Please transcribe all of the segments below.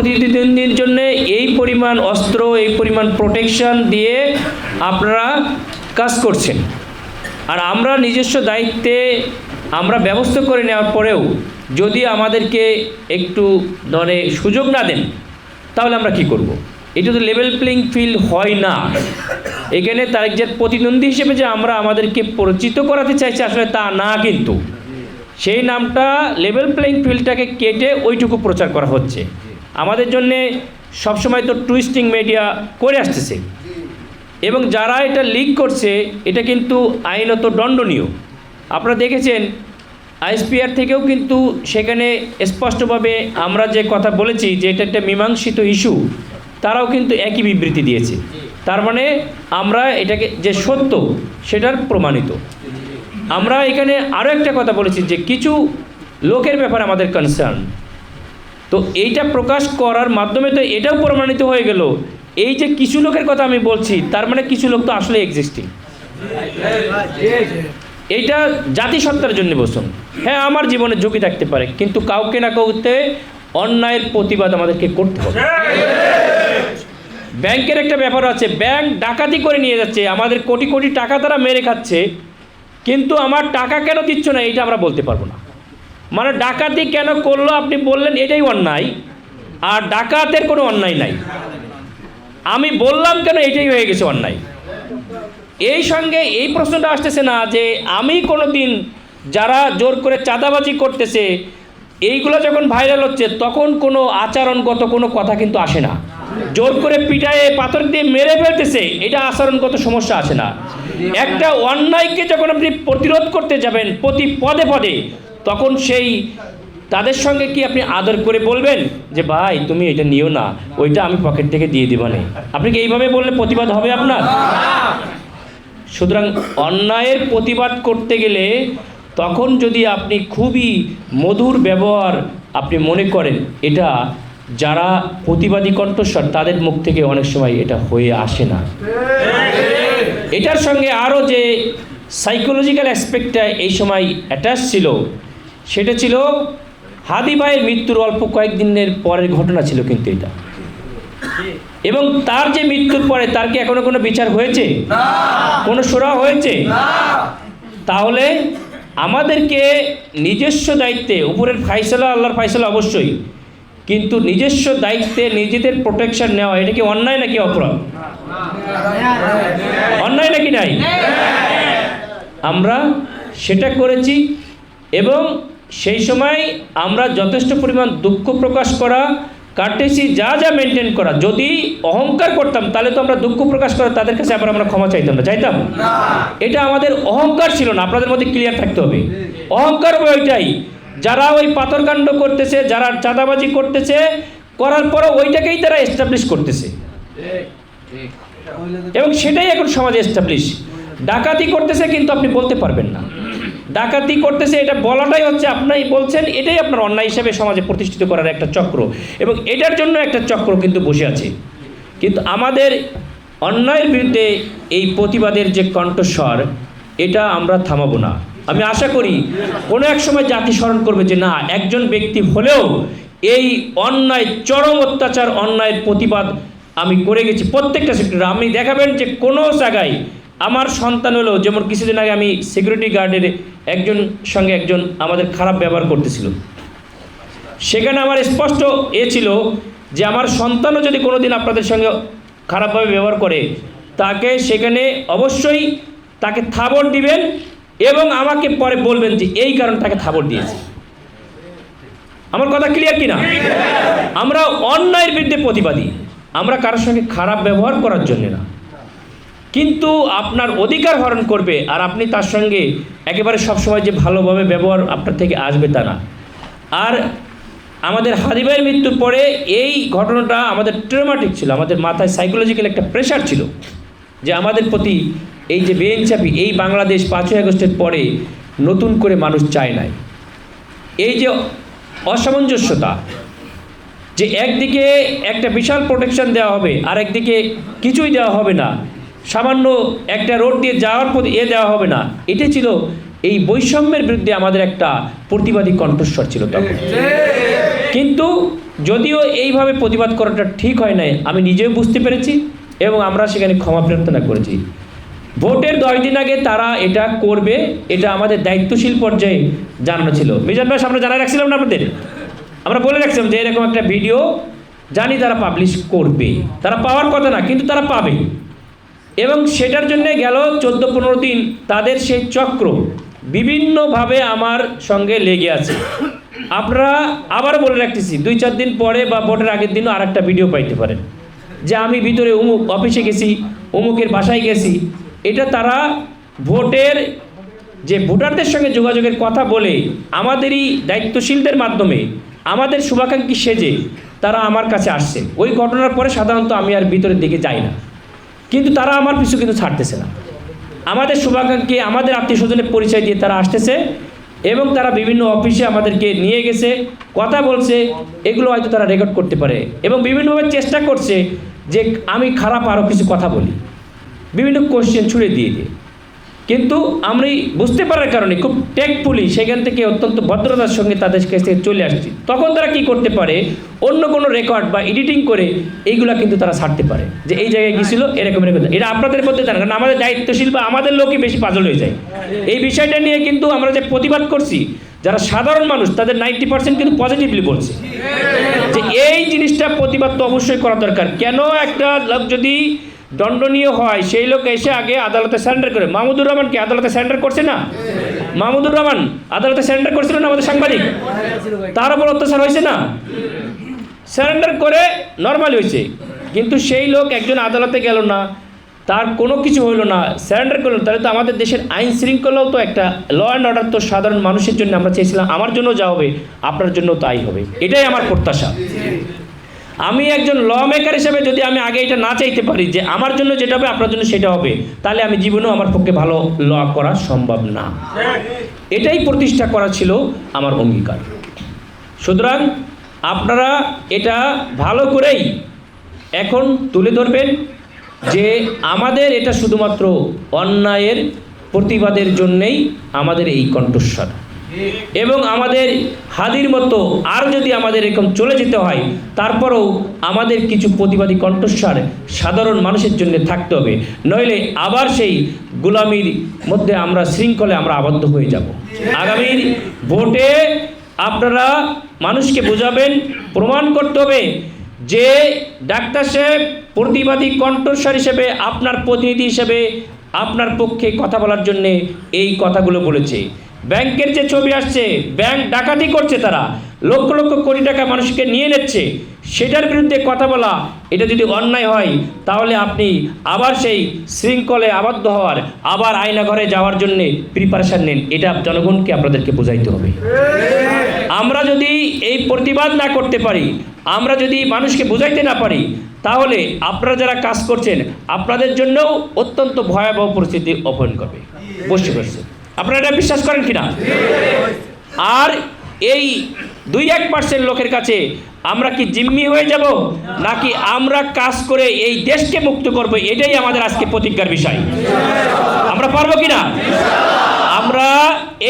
প্রতিদ্বন্দ্বীর জন্য এই পরিমাণ অস্ত্র, এই পরিমাণ প্রোটেকশন দিয়ে আপনারা কাজ করছেন। আর আমরা নিজস্ব দায়িত্বে আমরা ব্যবস্থা করে নেওয়ার পরেও যদি আমাদেরকে একটু মানে সুযোগ না দেন, তাহলে আমরা কি করব। এটা তো লেভেল প্লেইং ফিল্ড হয় না। এখানে তার যে প্রতিদ্বন্দ্বী হিসেবে যে আমরা আমাদেরকে পরিচিত করাতে চাইছি আসলে তা না কিন্তু। সেই নামটা লেভেল প্লেইং ফিল্ডটাকে কেটে ওইটুকু প্রচার করা হচ্ছে। আমাদের জন্যে সবসময় তো টুইস্টিং মিডিয়া করে আসতেছে। এবং যারা এটা লিক করছে, এটা কিন্তু আইনত দণ্ডনীয়। আপনারা দেখেছেন, আইএসপিআর থেকেও কিন্তু সেখানে স্পষ্টভাবে আমরা যে কথা বলেছি, যে এটা একটা মীমাংসিত ইস্যু তারাও কিন্তু একই বিবৃতি দিয়েছে। তার মানে আমরা এটাকে, যে সত্য, সেটার প্রমাণিত। আমরা এখানে আরও একটা কথা বলেছি, যে কিছু লোকের ব্যাপারে আমাদের কনসার্ন তো এইটা প্রকাশ করার মাধ্যমে তো এটাও প্রমাণিত হয়ে গেল। এই যে কিছু লোকের কথা আমি বলছি, তার মানে কিছু লোক তো আসলে এক্সিস্টিং এইটা জাতিসত্তার জন্য বসুন। হ্যাঁ আমার জীবনে ঝুঁকি থাকতে পারে, কিন্তু কাউকে না কাউতে অন্যায়ের প্রতিবাদ আমাদেরকে করতে হবে। ব্যাংকের একটা ব্যাপার আছে, ব্যাংক ডাকাতি করে নিয়ে যাচ্ছে, আমাদের কোটি কোটি টাকা তারা মেরে খাচ্ছে, কিন্তু আমার টাকা কেন দিচ্ছ না, এইটা আমরা বলতে পারব না। মানে ডাকাতি কেন করল আপনি বললেন এটাই অন্যায়, আর ডাকাতের কোনো অন্যায় নাই। আমি বললাম কেন এটাই হয়ে গেছে অন্যায়। এই সঙ্গে এই প্রশ্নটা আসতেছে না যে আমি কোনো দিন যারা জোর করে চাঁদাবাজি করতেছে, এইগুলো যখন ভাইরাল হচ্ছে, তখন কোনো আচরণগত কোনো কথা কিন্তু আসে না। জোর করে পিটায়ে পাথর দিয়ে মেরে ফেলতেছে, এটা আচরণগত সমস্যা আসে না। একটা অন্যায়কে যখন আপনি প্রতিরোধ করতে যাবেন, প্রতি পদে পদে তখন সেই তাদের সঙ্গে কি আপনি আদর করে বলবেন যে, ভাই, তুমি এটা নিও না, ওইটা আমি পকেট থেকে দিয়ে দিব না আপনি কি এইভাবে বললে প্রতিবাদ হবে আপনার? সুতরাং অন্যায়ের প্রতিবাদ করতে গেলে তখন যদি আপনি খুবই মধুর ব্যবহার আপনি মনে করেন, এটা যারা প্রতিবাদী কণ্ঠস্বর, তাদের মুখ থেকে অনেক সময় এটা হয়ে আসে না। এটার সঙ্গে আরও যে সাইকোলজিক্যাল অ্যাসপেক্টটা এই সময় অ্যাটাচ ছিল সেটা ছিল হাদি ভাইয়ের মৃত্যুর অল্প কয়েকদিনের পরের ঘটনা ছিল কিন্তু এটা। এবং তার যে মৃত্যুর পরে তার কি এখনও কোনো বিচার হয়েছে? কোনো সুরা হয়েছে? তাহলে আমাদেরকে নিজস্ব দায়িত্বে উপরের ফাইসলা আল্লাহর ফাইসলা অবশ্যই কিন্তু নিজস্ব দায়িত্বে নিজেদের প্রোটেকশন নেওয়া এটা কি অন্যায় নাকি অপরাধ? অন্যায় নাকি নাই? আমরা সেটা করেছি এবং সেই সময় আমরা যথেষ্ট পরিমাণ দুঃখ প্রকাশ করা কার্টেসি যা যা মেনটেন করা, যদি অহংকার করতাম, তাহলে তো আমরা দুঃখ প্রকাশ করা, তাদের কাছে আবার আমরা ক্ষমা চাইতাম না, চাইতাম? এটা আমাদের অহংকার ছিল না, আপনাদের মধ্যে ক্লিয়ার থাকতে হবে। অহংকার ওইটাই, যারা ওই পাথরকাণ্ড করতেছে, যারা চাঁদাবাজি করতেছে, করার পরে ওইটাকেই তারা এস্টাবলিশ করতেছে। এবং সেটাই এখন সমাজে এস্টাবলিশ ডাকাতি করতেছে কিন্তু আপনি বলতে পারবেন না। ডাকাতি করতেছে, এটা বলাটাই হচ্ছে আপনি বলছেন, এটাই আপনার অন্যায় হিসাবে সমাজে প্রতিষ্ঠিত করার একটা চক্র। এবং এটার জন্য একটা চক্র কিন্তু বসে আছে। কিন্তু আমাদের অন্যায়ের বিরুদ্ধে এই প্রতিবাদের যে কণ্ঠস্বর, এটা আমরা থামাবো না। আমি আশা করি কোনো এক সময় জাতি স্মরণ করবে যে না, একজন ব্যক্তি হলেও এই অন্যায়, চরম অত্যাচার, অন্যায়ের প্রতিবাদ আমি করে গেছি। প্রত্যেকটা সেক্টরে। আপনি দেখাবেন যে কোনো জায়গায় আমার সন্তান হলো, যেমন কিছুদিন আগে আমি সিকিউরিটি গার্ডের একজন সঙ্গে একজন আমাদের খারাপ ব্যবহার করতেছিল। সেখানে আমার স্পষ্ট এ ছিল যে আমার সন্তানও যদি কোনো দিন আপনাদের সঙ্গে খারাপভাবে ব্যবহার করে, তাকে সেখানে অবশ্যই তাকে থাবর দিবেন এবং আমাকে পরে বলবেন যে এই কারণে তাকে থাবর দিয়েছে। আমার কথা ক্লিয়ার কি না আমরা অন্যায়ের বিরুদ্ধে প্রতিবাদী। আমরা কারোর সঙ্গে খারাপ ব্যবহার করার জন্য না। কিন্তু আপনার অধিকার হরণ করবে আর আপনি তার সঙ্গে একেবারে সবসময় যে ভালোভাবে ব্যবহার আপনার থেকে আসবে তা না। আর আমাদের হাদিবাইয়ের মৃত্যুর পরে এই ঘটনাটা আমাদের ট্রমাটিক ছিল, আমাদের মাথায় সাইকোলজিক্যাল একটা প্রেশার ছিল যে আমাদের প্রতি এই যে বেঞ্চাপি এই বাংলাদেশ পাঁচই আগস্টের পরে নতুন করে মানুষ চায় নাই। এই যে অসামঞ্জস্যতা, যে একদিকে একটা বিশাল প্রোটেকশন দেওয়া হবে আর একদিকে কিছুই দেওয়া হবে না সামান্য একটা রোড দিয়ে যাওয়ার প্রতি এ দেওয়া হবে না। এটা ছিল এই বৈষম্যের বিরুদ্ধে আমাদের একটা প্রতিবাদী কণ্ঠস্বর ছিল তখন। কিন্তু যদিও এইভাবে প্রতিবাদ করাটা ঠিক হয় নাই, আমি নিজেও বুঝতে পেরেছি এবং আমরা সেখানে ক্ষমা প্রার্থনা করেছি। ভোটের দশ দিন আগে তারা এটা করবে, এটা আমাদের দায়িত্বশীল পর্যায়ে জানানো ছিল। মিজান ভাই, আমরা জানাই রাখছিলাম না আপনাদের? আমরা বলে রাখছিলাম যে এরকম একটা ভিডিও জানি তারা পাবলিশ করবে তারা পাওয়ার কথা না, কিন্তু তারা পাবে এবং সেটার জন্য গেল চোদ্দ পনেরো দিন তাদের সেই চক্র। বিভিন্নভাবে আমার সঙ্গে লেগে আছে। আপনারা আবার বলে রাখতেছি, দুই চার দিন পরে বা ভোটের আগের দিনও আর একটা ভিডিও পাইতে পারেন। যে আমি ভিতরে অমুক অফিসে গেছি, অমুকের বাসায় গেছি, এটা তারা ভোটের যে ভোটারদের সঙ্গে যোগাযোগের কথা বলে, আমাদেরই দায়িত্বশীলদের মাধ্যমে, আমাদের শুভাকাঙ্ক্ষী সেজে তারা আমার কাছে আসছে। ওই ঘটনার পরে সাধারণত আমি আর ভিতরের দিকে যাই না। কিন্তু তারা আমার পিছু কিন্তু ছাড়তেছে না। আমাদের শুভাকাঙ্ক্ষী, আমাদের আত্মীয় স্বজনের পরিচয় দিয়ে তারা আসতেছে এবং তারা বিভিন্ন অফিসে আমাদেরকে নিয়ে গেছে, কথা বলছে, এগুলো হয়তো তারা রেকর্ড করতে পারে এবং বিভিন্নভাবে চেষ্টা করছে যে আমি খারাপ আরও কিছু কথা বলি। বিভিন্ন কোশ্চেন ছুড়ে দিয়ে দিয়ে। কিন্তু আমি বুঝতে পারার কারণে খুব টেকফুলি সেখান থেকে অত্যন্ত ভদ্রতার সঙ্গে তাদের কাছ চলে আসছি। তখন তারা কি করতে পারে? অন্য কোনো রেকর্ড বা এডিটিং করে এইগুলা কিন্তু তারা ছাড়তে পারে। যে এই জায়গায় গিয়েছিল, এরকম এরকম। এটা আপনাদের মধ্যে জানা, কারণ আমাদের দায়িত্বশীল বা আমাদের লোকই বেশি পাজল হয়ে যায়। এই বিষয়টা নিয়ে কিন্তু আমরা যে প্রতিবাদ করছি, যারা সাধারণ মানুষ, তাদের নাইনটি পার্সেন্ট কিন্তু পজিটিভলি বলছে। যে এই জিনিসটা প্রতিবাদ তো অবশ্যই করা দরকার। কেন একটা লোক যদি দণ্ডনীয় হয়, সেই লোক এসে আগে আদালতে স্যারেন্ডার করে। মাহমুদুর রহমান কি আদালতে স্যারেন্ডার করছে না? মাহমুদুর রহমান আদালতে স্যারেন্ডার করছিল না আমাদের সাংবাদিক? তার উপর অত্যাচার হয়েছে না? স্যারেন্ডার করে নর্মাল হয়েছে। কিন্তু সেই লোক একজন আদালতে গেল না, তার কোনো কিছু হইল না স্যারেন্ডার করল তাহলে তো আমাদের দেশের আইন শৃঙ্খলাও তো একটা ল অ্যান্ড অর্ডার তো সাধারণ মানুষের জন্য আমরা চেয়েছিলাম, আমার জন্য যা হবে, আপনার জন্য তাই হবে। এটাই আমার প্রত্যাশা। আমি একজন ল মেকার হিসেবে যদি আমি আগে এটা না চাইতে পারি যে আমার জন্য যেটা হবে, আপনার জন্য সেটা হবে, তাহলে আমি জীবনেও আমার পক্ষে ভালো ল করা সম্ভব না। এটাই প্রতিষ্ঠা করা ছিল আমার অঙ্গীকার। সুতরাং আপনারা এটা ভালো করেই এখন তুলে ধরবেন যে আমাদের এটা শুধুমাত্র অন্যায়ের প্রতিবাদের জন্যেই আমাদের এই কণ্ঠস্বর। এবং আমাদের হাদির মতো আর যদি আমাদের এরকম চলে যেতে হয়, তারপরেও আমাদের কিছু প্রতিবাদী কণ্ঠস্বর সাধারণ মানুষের জন্য থাকতে হবে। নইলে আবার সেই গোলামির মধ্যে আমরা শৃঙ্খলে আমরা আবদ্ধ হয়ে যাব। আগামীর ভোটে আপনারা মানুষকে বোঝাবেন, প্রমাণ করতে হবে যে ডাক্তার সাহেব প্রতিবাদী কণ্ঠস্বর হিসেবে আপনার প্রতিনিধি হিসেবে আপনার পক্ষে কথা বলার জন্যে এই কথাগুলো বলেছে। ব্যাংকের যে ছবি আসছে, ব্যাংক ডাকাতি করছে তারা। লক্ষ লক্ষ কোটি টাকা মানুষকে নিয়ে নিচ্ছে। সেটার বিরুদ্ধে কথা বলা, এটা যদি অন্যায় হয়, তাহলে আপনি আবার সেই শৃঙ্খলে আবদ্ধ হওয়ার, আবার আয়না ঘরে যাওয়ার জন্যে প্রিপারেশান নেন। এটা জনগণকে আপনাদেরকে বোঝাইতে হবে। আমরা যদি এই প্রতিবাদ না করতে পারি, আমরা যদি মানুষকে বোঝাইতে না পারি, তাহলে আপনারা যারা কাজ করছেন, আপনাদের জন্যও অত্যন্ত ভয়াবহ পরিস্থিতি অপন করবে। বসে করছে আপনারা এটা বিশ্বাস করেন কিনা? আর এই দুই এক পার্সেন্ট লোকের কাছে আমরা কি জিম্মি হয়ে যাব, নাকি আমরা কাজ করে এই দেশকে মুক্ত করব, এটাই আমাদের আজকে প্রতিজ্ঞার বিষয়। আমরা পারব কিনা? আমরা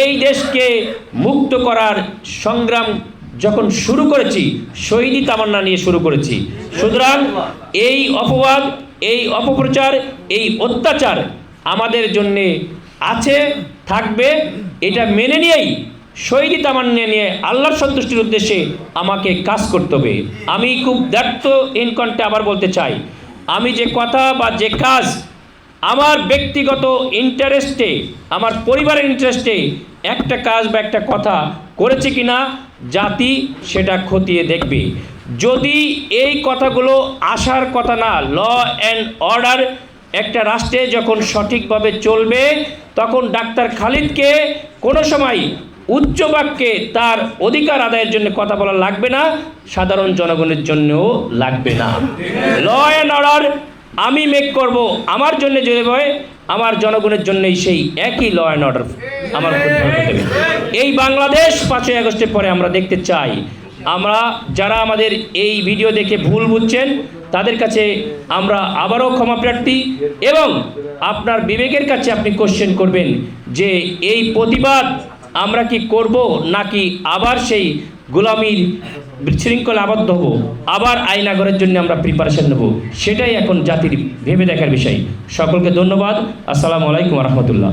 এই দেশকে মুক্ত করার সংগ্রাম যখন শুরু করেছি, শহীদি তামান্না নিয়ে শুরু করেছি। সুতরাং এই অপবাদ, এই অপপ্রচার, এই অত্যাচার আমাদের জন্যে আছে। থাকবে, এটা মেনে নিয়েই শহীদি তামান্না নিয়ে আল্লাহর সন্তুষ্টির উদ্দেশ্যে আমাকে কাজ করতে হবে। আমি খুব ব্যর্থ ইনকন্টে আবার বলতে চাই, আমি যে কথা বা যে কাজ আমার ব্যক্তিগত ইন্টারেস্টে আমার পরিবারের ইন্টারেস্টে একটা কাজ বা একটা কথা করেছে কিনা, জাতি সেটা খতিয়ে দেখবে। যদি এই কথাগুলো আসার কথা না ল অ্যান্ড অর্ডার একটা রাষ্ট্রে যখন সঠিকভাবে চলবে, তখন ডাক্তার খালিদকে কোনো সময় উচ্চ বাক্যে তার অধিকার আদায়ের জন্য কথা বলা লাগবে না, সাধারণ জনগণের জন্যও লাগবে না ল অ্যান্ড অর্ডার আমি মেক করব আমার জন্য যে হয়, আমার জনগণের জন্যই সেই একই ল অ্যান্ড অর্ডার আমার। এই বাংলাদেশ পাঁচই আগস্টের পরে আমরা দেখতে চাই আমরা যারা আমাদের এই ভিডিও দেখে ভুল বুঝছেন তাদের কাছে আমরা আবারও ক্ষমা প্রার্থী এবং আপনার বিবেকের কাছে আপনি কোশ্চেন করবেন যে এই প্রতিবাদ আমরা কি করব নাকি আবার সেই গোলামির বিশৃঙ্খলা আবদ্ধ হব? আবার আইনাগরের জন্য আমরা প্রিপারেশন নেব? সেটাই এখন জাতির ভেবে দেখার বিষয়। সকলকে ধন্যবাদ। আসসালামু আলাইকুম রহমতুল্লাহ।